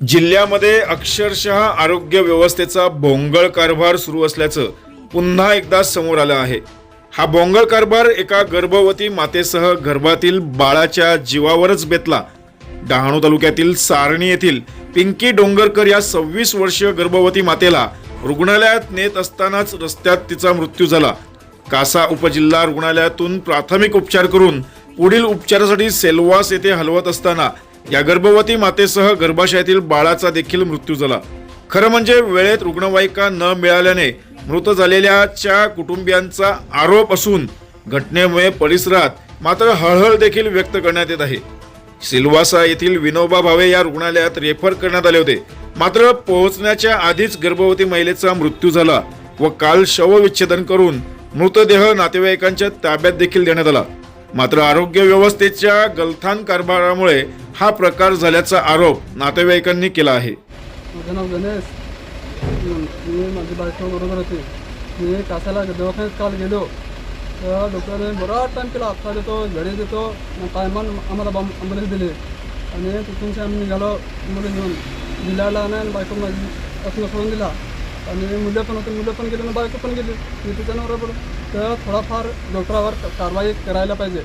जिल्ह्यामध्ये अक्षरशः आरोग्य व्यवस्थेचा भोंगळ कारभार सुरू असल्याचं पुन्हा एकदा समोर आलं आहे. हा भोंगळ कारभार एका गर्भवती मातेसह गर्भातील बाळाच्या जीवावरच बेतला. डहाणू तालुक्यातील सारणी येथील पिंकी डोंगरकर या सव्वीस वर्षीय गर्भवती मातेला रुग्णालयात नेत असतानाच रस्त्यात तिचा मृत्यू झाला. कासा उपजिल्हा रुग्णालयातून प्राथमिक उपचार करून पुढील उपचारासाठी सेलवास येथे हलवत असताना या गर्भवती मातेसह गर्भाशयातील बाळाचा देखील मृत्यू झाला. खरं म्हणजे वेळेत रुग्णवाहिका न मिळाल्याने मृत झालेल्याच्या कुटुंबियांचा आरोप असून घटनेमुळे परिसरात मात्र हळहळ देखील व्यक्त करण्यात येत आहे. सिल्वासा येथील विनोबा भावे या रुग्णालयात रेफर करण्यात आले होते. मात्र पोहोचण्याच्या आधीच गर्भवती महिलेचा मृत्यू झाला व काल शवविच्छेदन करून मृतदेह नातेवाईकांच्या ताब्यात देखील देण्यात आला. मात्र आरोग्य व्यवस्थेच्या गलथान कारभारामुळे हा प्रकार झाल्याचा आरोप नातेवाईकांनी केला आहे. माझं नाव गणेश. मी माझी बायको बरोबर होती. मी कासाला दवाखान्यात काल गेलो. तर डॉक्टरने बराच टाईम केला हप्ता देतो घडी देतो. टायमान आम्हाला बॉम्ब ॲम्ब्युलन्स दिली. आणि तिथूनशी आम्ही निघालो ॲम्ब्युलन्स घेऊन. जिल्ह्याला नाही आणि बायको माझी असं सोडून दिला. आणि मुलं पण होते मुलं पण गेली आणि बायको पण गेली. मी तिच्या बरोबर तर थोडाफार डॉक्टरावर कारवाई करायला पाहिजे.